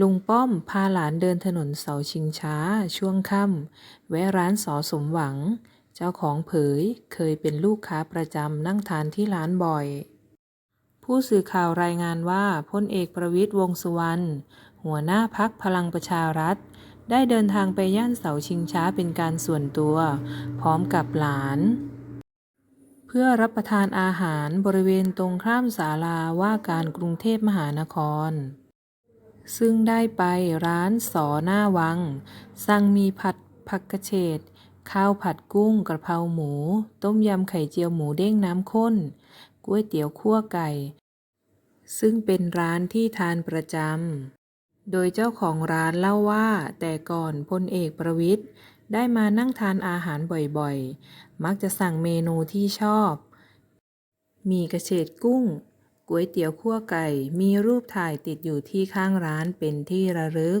ลุงป้อมพาหลานเดินถนนเสาชิงช้า ช่วงค่ำแวะร้านสอสมหวัง เจ้าของเผยเคยเป็นลูกค้าประจำนั่งทานที่ร้านบ่อย ผู้สื่อข่าวรายงานว่าพลเอกประวิตรวงสุวรรณหัวหน้าพักพลังประชารัฐ ได้เดินทางไปย่านเสาชิงช้าเป็นการส่วนตัว พร้อมกับหลาน เพื่อรับประทานอาหารบริเวณตรงข้ามศาลาว่าการกรุงเทพมหานคร ซึ่งได้ไปร้านสอหน้าวัง สั่งมีผัดผักกระเฉดข้าวผัดกุ้งกระเพราหมู ต้มยำไข่เจียวหมูเด้งน้ำข้นก๋วยเตี๋ยวคั่วไก่ ซึ่งเป็นร้านที่ทานประจำ โดยเจ้าของร้านเล่าว่า แต่ก่อนพลเอกประวิตรได้มานั่งทานอาหารบ่อยๆ มักจะสั่งเมนูที่ชอบ มีกระเฉดกุ้ง ก๋วยเตี๋ยวคั่วไก่มีรูปถ่ายติดอยู่ที่ข้างร้านเป็นที่ระลึก